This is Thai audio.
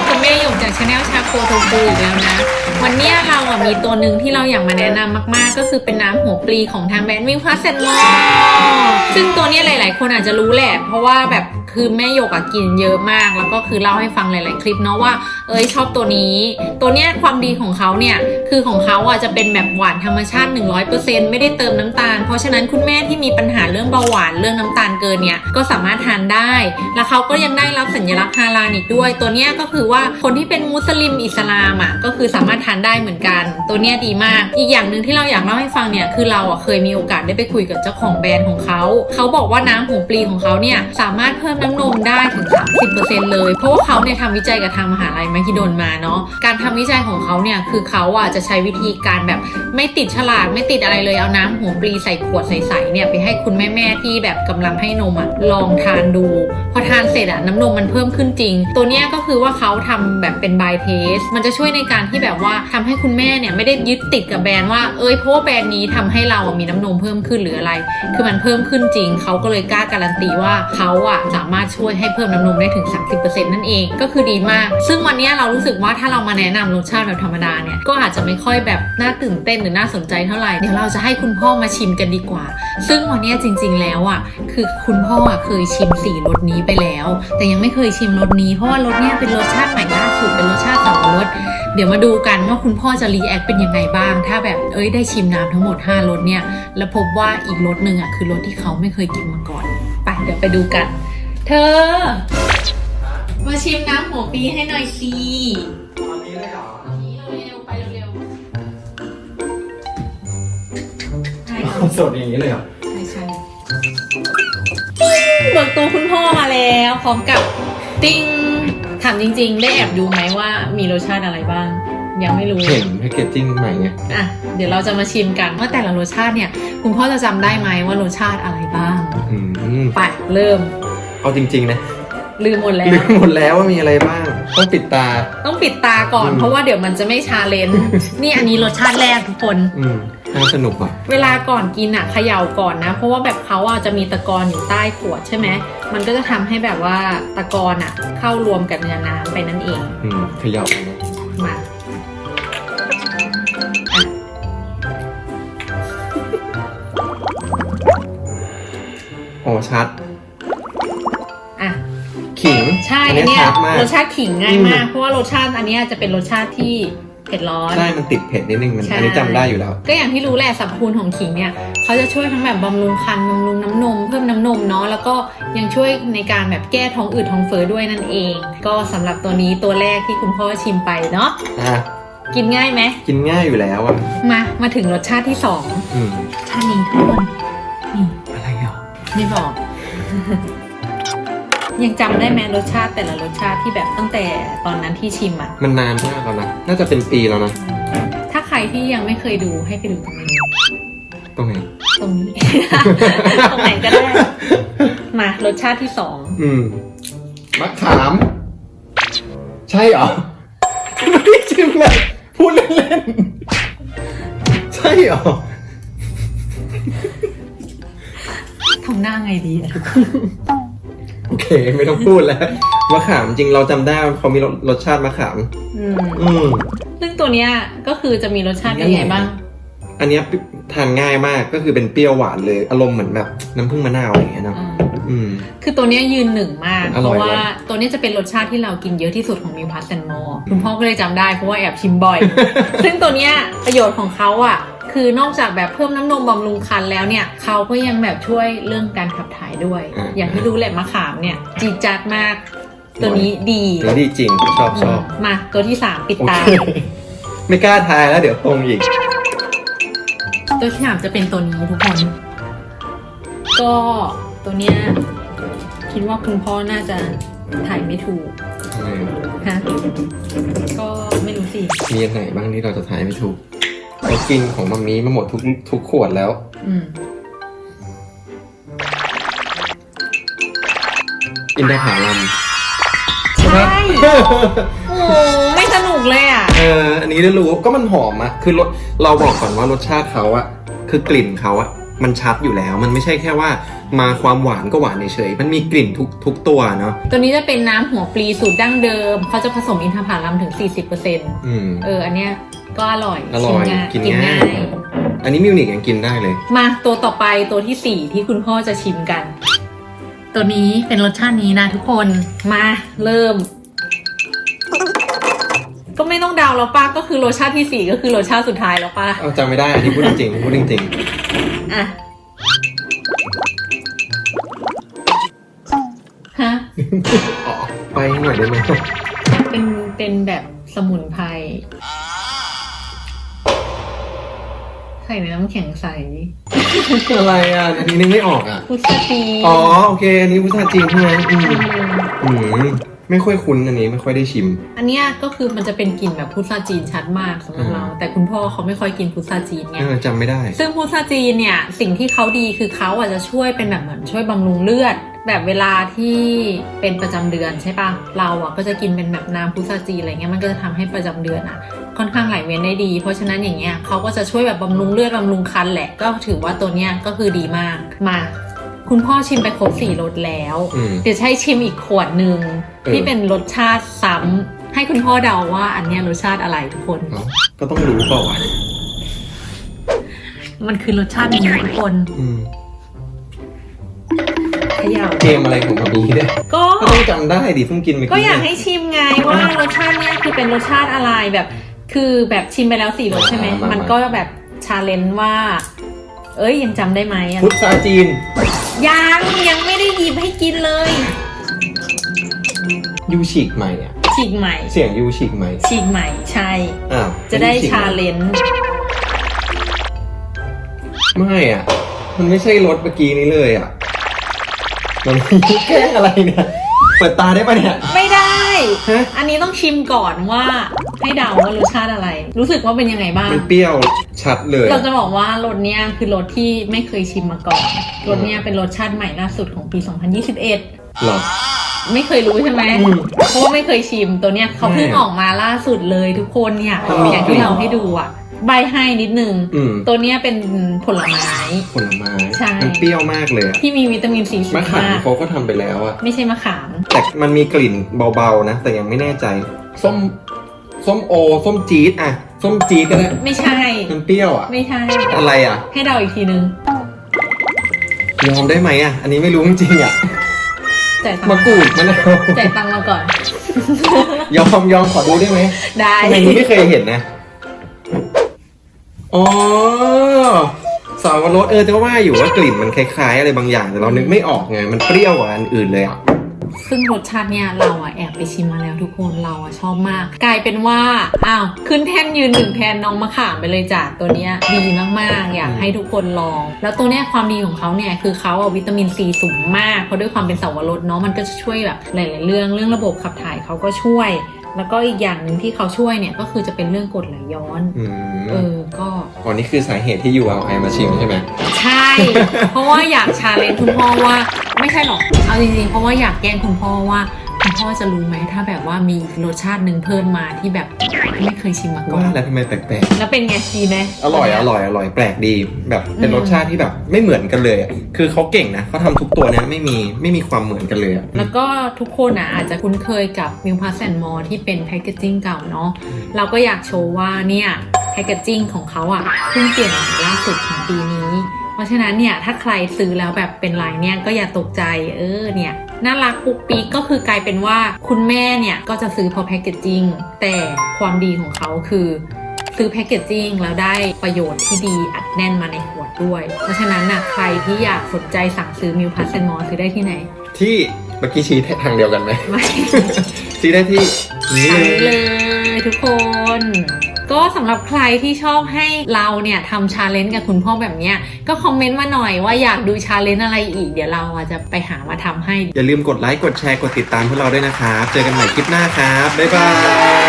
บกับแม่หยกจากชาแนลชา โคโทฟูอีกแล้วนะ วันนี้เราอะมีตัวหนึ่งที่เราอยากมาแนะนำมากๆ ก็คือเป็นน้ำหัวปลีของทางแบรนด์วิวพาสเซนมอซึ่งตัวนี้ยหลาย ๆ คนอาจจะรู้แหละ เพราะว่าแบบคือแม่หยกอะกินเยอะมาก แล้วก็คือเล่าให้ฟังหลาย ๆ คลิปเนาะว่า เอ้ยชอบตัวนี้ ตัวเนี้ยความดีของเขาเนี่ยคือของเขาอะจะเป็นแบบหวานธรรมชาติ 100%ไม่ได้เติมน้ำตาล เพราะฉะนั้นคุณแม่ที่มีปัญหาเรื่องเบาหวานเรื่องน้ำตาลเกินเนี่ยก็สามารถทานได้ แล้วเขาก็ยังได้รับสัญลักษณ์ฮาลาลอีกด้วย ตัวเนี้ยก็คือว่าคนที่เป็นมุสลิมอิสลามอะก็คือสามารถทานได้เหมือนกัน ตัวเนี้ยดีมาก อีกอย่างหนึ่งที่เราอยากเล่าให้ฟังเนี่ยคือเราอะเคยมีโอกาสได้ไปคุยกับเจ้าของแบรนด์ของเขา เขาบอกว่าน้ำหัวปลีของเขาเนี่ยสามารถเพิ่มน้ำนมได้ถึง 30%เลย เพราะว่าเขาเนี่ยทำวิจัยกับทางมหาลัยมหิดลมาเนาะการทำวิจัยของเขาเนี่ยคือเขาอะจะใช้วิธีการแบบไม่ติดฉลากไม่ติดอะไรเลยเอาน้ำหัวปลีใส่ขวดใสๆเนี่ยไปให้คุณแม่ๆที่แบบกำลังให้นมอะลองทานดู พอทานเสร็จอะน้ำนมมันเพิ่มขึ้นจริง ตัวเนี้ยก็คือว่าเขาทำแบบเป็นบายเทสมันจะช่วยในการที่แบบว่าทำให้คุณแม่เนี่ยไม่ได้ยึดติดกับแบรนด์ว่าเอ้ยเพราะว่าแบรนด์นี้ทำให้เรามีน้ำนมเพิ่มขึ้นหรืออะไร คือมันเพิ่มขึ้นจริง เขาก็เลยกล้าการันตีว่าเขาอะสามารถช่วยให้เพิ่มน้ำนมได้ถึง 30%นั่นเองก็คือดีมาก ซึ่งวันนี้เรารู้สึกว่าถ้าเรามาแนะนำรสชาติแบบธรรมดาเนี่ยก็อาจจะไม่ค่อยแบบน่าตื่นเต้นหรือน่าสนใจเท่าไหร่เดี๋ยวเราจะให้คุณพ่อมาชิมกันดีกว่า ซึ่งวันนี้จริง ๆ แล้วอะคือคุณพ่ออะเคยชิมสี่รสนี้ไปแล้ว แต่ยังไม่เคยชิมรสนี้เพราะว่ารสเนี้ยเป็นรสชาติใหม่ล่าสุดเป็นรสชาติสับปะรดเดี๋ยวมาดูกันว่าคุณพ่อจะรีแอคเป็นยังไงบ้าง ถ้าแบบเอ้ยได้ชิมน้ำทั้งหมด 5รสเนี่ย แล้วพบว่าอีกรสหนึ่งอะคือรสที่เขาไม่เคยกินมาก่อน ไปเดี๋ยวไปดูกัน เธอ มาชิมน้ำหัวปีให้หน่อยสิตอนนี้เลยเหรอเร็วๆไปเร็วๆใช่สดอย่างนี้เลยเหรอใช่ใช่เบิกตัวคุณพ่อมาแล้ว พร้อมกับติ้ง ถามจริงๆ ได้แอบดูไหมว่ามีรสชาติอะไรบ้าง ยังไม่รู้ เห็นแพคเกจจิ้งใหม่ไงอะ เดี๋ยวเราจะมาชิมกันว่าแต่ละรสชาติเนี่ย คุณพ่อจะจำได้ไหมว่ารสชาติอะไรบ้างอืมไปเริ่ม เอาจริง ๆ นะลืมหมดแล้ว ลืมหมดแล้วว่ามีอะไรบ้าง ต้องปิดตา ต้องปิดตาก่อน อืม เพราะว่าเดี๋ยวมันจะไม่ชาเลนจ์ นี่อันนี้รสชาติแรกทุกคน อืม น่าสนุกอะ เวลาก่อนกินอะเขย่าก่อนนะ เพราะว่าแบบเขาอะจะมีตะกอนอยู่ใต้ขวดใช่ไหมมันก็จะทำให้แบบว่าตะกอนอะ เข้ารวมกับเนื้อน้ำไปนั่นเองอืมเขย่าไปนะมาอะอ๋อชัด อะ ขิงใช่อัอันนนี้เนี้ยชัดมาก รสชาติขิงง่ายมากอืมเพราะว่ารสชาติอันเนี้ยจะเป็นรสชาติที่ เผ็ดร้อน ใช่มันติดเผ็ดนิดนึงมันใช่ อันนี้จำได้อยู่แล้ว ก็อย่างที่รู้แหละสรรพคุณของขิงเนี่ยเขาจะช่วยทั้งแบบบำรุงคันบำรุงน้ำนม เพิ่มน้ำนมเนาะแล้วก็ยังช่วยในการแบบแก้ท้องอืดท้องเฟ้อด้วยนั่นเอง ก็สำหรับตัวนี้ตัวแรกที่คุณพ่อชิมไปเนาะอะ กินง่ายไหมกินง่ายอยู่แล้วอะมามาถึงรสชาติที่สองอืมชาตินี้ทุกคนนี่อะไรอะไม่บอก ยังจำได้ไหมรสชาติแต่ละรสชาติที่แบบตั้งแต่ตอนนั้นที่ชิมอะมันนานมากแล้วนะ น่าจะเป็นปีแล้วนะ ถ้าใครที่ยังไม่เคยดูให้ไปดูตรงนี้ตรงไหน ตรงนี้ ตรงไหนก็ได้ มารสชาติที่สองอืมมะขาม ใช่เหรอ ไม่ได้ชิมเลยพูดเล่นๆ ใช่เหรอ ทำหน้าไงดีอะโอ เค ไม่ต้องพูดแล้วมะขามจริงเราจำได้ว่าเขามีรสรสชาติมะขาม อืมอืม ซึ่งตัวเนี้ยก็คือจะมีรสชาติเป็นไงบ้าง อันเนี้ยทานง่ายมากก็คือเป็นเปรี้ยวหวานเลยอารมณ์เหมือนแบบน้ำผึ้งมะนาวอะไรอย่างเงี้ยเนาะอืมอืมคือตัวเนี้ยยืนหนึ่งมากอเพร่อยราะว่าเลยตัวเนี้ยจะเป็นรสชาติที่เรากินเยอะที่สุดของมิวพัสแอนมอคุณพ่อก็เลยจำได้เพราะว่าแอบชิมบ่อย ซึ่งตัวเนี้ยประโยชน์ของเขาอะ คือนอกจากแบบเพิ่มน้ำนมบำรุงครรภ์แล้วเนี่ยเขาก็ยังแบบช่วยเรื่องการขับถ่ายด้วยอ่าอย่างที่รู้แหละมะขามเนี่ยจีดจัดมาก ตัวนี้ดีเดี๋ยวดีจริงชอบชอบมาตัวที่สามปิดโอตา เคไม่กล้าทายแล้วเดี๋ยวตรงอีก ตัวที่สามจะเป็นตัวนี้ทุกคน ก็ตัวเนี้ยคิดว่าคุณพ่อน่าจะถ่ายไม่ถูกฮะก็ไม่รู้สิ มีอันไหนบ้างที่เราจะทายไม่ถูก เรากินของมัมมี่มาหมดทุกทุกขวดแล้ว อืมอินทผลัมใช่ โอ้ไม่สนุกเลยอะ เอออันนี้ได้รู้ก็มันหอมอะคือรสเราบอกก่อนว่ารสชาติเขาอะคือกลิ่นเขาอะ มันชัดอยู่แล้ว มันไม่ใช่แค่ว่ามาความหวานก็หวานเฉยๆมันมีกลิ่นทุกทุกตัวเนาะตัวนี้จะเป็นน้ำหัวปลีสูตรดั้งเดิม เขาจะผสมอินทผลัมถึง 40%อืม เออ อันเนี้ยก็อร่อยอร่อยชิมง่ายกินง่าย อันนี้มิวนิกยังกินได้เลย มาตัวต่อไปตัวที่4ที่คุณพ่อจะชิมกัน ตัวนี้เป็นรสชาตินี้นะทุกคนมาเริ่ม ก็ไม่ต้องเดาแล้วป้าก็คือรสชาติที่4ก็คือรสชาติสุดท้ายแล้วป้าเอาจำไม่ได้อันนี้พูดจริงๆพูดจริง อะ ฮะๆอ๋อไปหน่อยได้ไหมเป็น เป็นแบบสมุนไพร ใส่ในน้ำแข็งใสอะไรอะอันนี้นึกไม่ออกอะพุทราจีนอ๋อโอเค อันนี้พุทราจีนใช่ไหมอืม อืมไม่ค่อยคุ้นอันนี้ไม่ค่อยได้ชิม อันเนี้ยก็คือมันจะเป็นกลิ่นแบบพุทราจีนชัดมากสำหรับเรา แต่คุณพ่อเขาไม่ค่อยกินพุทราจีนไง เออจำไม่ได้ ซึ่งพุทราจีนเนี่ยสิ่งที่เขาดีคือเขาอาจจะช่วยเป็นแบบเหมือนช่วยบำรุงเลือด แบบเวลาที่เป็นประจำเดือนใช่ปะเราอะก็จะกินเป็นแบบน้ำพุทราจีนอะไรเงี้ยมันก็จะทำให้ประจำเดือนอะ ค่อนข้างไหลเวียนได้ดี เพราะฉะนั้นอย่างเงี้ยเขาก็จะช่วยแบบบำรุงเลือดบำรุงคันแหละก็ถือว่าตัวเนี้ยก็คือดีมากมา คุณพ่อชิมไปครบสี่รสแล้ว อืม เดี๋ยวใช้ชิมอีกขวดหนึ่งเออ ที่เป็นรสชาติซ้ำให้คุณพ่อเดาว่าอันเนี้ยรสชาติอะไรทุกคน เอ้าก็ต้องรู้เปล่าวะมันคือรสชาตินี้ทุกคนอืมเขย่าเกมอะไรของมันนี้เนี่ยก็ ก็ต้องจำได้ดิเพิ่งกินเมื่อกี้ก็อยากให้ชิมไงว่ารสชาติเนี้ยคือเป็นรสชาติอะไรแบบ คือแบบชิมไปแล้วสี่รสใช่ไหมมันก็แบบชาเลนจ์ว่า เอ้ยยังจำได้ไหมอะพุทราจีน ยังยังไม่ได้หยิบให้กินเลยยูฉีกใหม่อะฉีกใหม่ เสียงยูฉีกใหม่ฉีกใหม่ใช่ อ้าวจะได้ยูฉีกชาเลนจ์ไม่อะมันไม่ใช่รถเมื่อกี้นี้เลยอะมันแกล้งอะไรเนี่ย เปิดตาได้ปะเนี่ย ไม่ได้ ฮะ อันนี้ต้องชิมก่อนว่าให้เดาว่ารสชาติอะไร รู้สึกว่าเป็นยังไงบ้าง มันเปรี้ยวชัดเลย เราจะบอกว่ารสเนี้ยคือรสที่ไม่เคยชิมมาก่อน รสเนี้ยเป็นรสชาติใหม่ล่าสุดของปี 2021 หรอ ไม่เคยรู้ใช่ไหมอืมเพราะว่าไม่เคยชิมตัวเนี้ยเขาเพิ่งใช่ออกมาล่าสุดเลยทุกคนเนี่ยมันมีอย่างที่เราให้ดูอะ ใบให้นิดนึง อืมตัวเนี้ยเป็นผลไม้ ผลไม้ใช่ มันเปรี้ยวมากเลยอะที่มีวิตามินซีสูมะงขามมากเขาก็ทำไปแล้วอะไม่ใช่มะขาม แต่มันมีกลิ่นเบาๆนะ แต่ยังไม่แน่ใจ ส้ม ส้มโอ ส้มจี๊ดอะส้มจี๊ดก็ได้ไม่ใช่ มันเปรี้ยวอะไม่ใช่ อะไรอะให้เดาอีกทีนึงยอมได้ไหมอะอันนี้ไม่รู้จริงๆอะจ่ายตังมะค์กรูดมะนาวจ่ายตังค์มาก่อน ยอมยอมขอดูได้ไหมได้ ทำไมไม่เคยเห็นนะ อ๋อสาวรสเออจะว่าอยู่ว่ากลิ่นมันคล้ายๆอะไรบางอย่างแต่เรานึกไม่ออกไงมันเปรี้ยวกว่าอันอื่นเลยอะ ซึ่งรสชาติเนี่ยเราอะแอบไปชิมมาแล้วทุกคนเราอะชอบมาก กลายเป็นว่าอ้าวขึ้นแท่นยืนหนึ่งแทนน้องมะขามไปเลยจ้ะตัวเนี้ยดีมากๆ อยากให้ทุกคนลอง แล้วตัวเนี้ยความดีของเขาเนี่ยคือเขาอะวิตามินซีสูงมากเพราะด้วยความเป็นสาวรสเนาะมันก็จะช่วยแบบหลายๆเรื่องเรื่องระบบขับถ่ายเขาก็ช่วย แล้วก็อีกอย่างหนึ่งที่เขาช่วยเนี่ยก็คือจะเป็นเรื่องกรดไหลย้อน อืมเออ ก็ อ๋อนี่คือสาเหตุที่อยู่เอาไอมาชิมใช่ไหม ใช่ เพราะว่าอยากชาเลนจ์คุณพ่อว่า ไม่ใช่หรอก เอาจริงๆ เพราะว่าอยากแกล้งคุณพ่อว่า คุณพ่อจะรู้ไหมถ้าแบบว่ามีรสชาติหนึ่งเพิ่มมาที่แบบไม่เคยชิมมาก่อว่านแล้วทำไมแปลกแล้วเป็นไงดีไหมๆ อร่อยอร่อยอร่อยแปลกดี แบบเป็นอืมรสชาติที่แบบไม่เหมือนกันเลยอะคือเขาเก่งนะเขาทำทุกตัวเนี่ยไม่มีไม่มีความเหมือนกันเลยอะ แล้วก็ทุกคนอะอาจจะคุ้นเคยกับมิวพาสแอนมอที่เป็นแพคเกจิ้งเก่าเนาะเราก็อยากโชว์ว่าเนี่ยแพคเกจิ้งของเขาอะเพิ่งเปลี่ยนใหม่ล่าสุดของปีนี้ เพราะฉะนั้นเนี่ยถ้าใครซื้อแล้วแบบเป็นลายเนี่ยก็อย่าตกใจเออเนี่ยน่ารักปุ๊กปิ๊กก็คือกลายเป็นว่าคุณแม่เนี่ยก็จะซื้อเพราะแพคเกจิ้งแต่ความดีของเขาคือซื้อแพคเกจิ้งแล้วได้ประโยชน์ที่ดีอัดแน่นมาในขวดด้วย เพราะฉะนั้นน่ะใครที่อยากสนใจสั่งซื้อมิวพาสเซนมอซื้อได้ที่ไหน ที่เมื่อกี้ชี้ทางเดียวกันไหมไม่ชี้ได้ที่นี้อันนี้เล เลยทุกคน ก็สำหรับใครที่ชอบให้เราเนี่ยทำชาเลนจ์กับคุณพ่อแบบเนี้ย ก็คอมเมนต์มาหน่อยว่าอยากดูชาเลนจ์อะไรอีก เดี๋ยวเราอะจะไปหามาทำให้ อย่าลืมกดไลค์ กดแชร์ กดติดตามพวกเราด้วยนะครับ เจอกันใหม่คลิปหน้าครับ บ๊ายบาย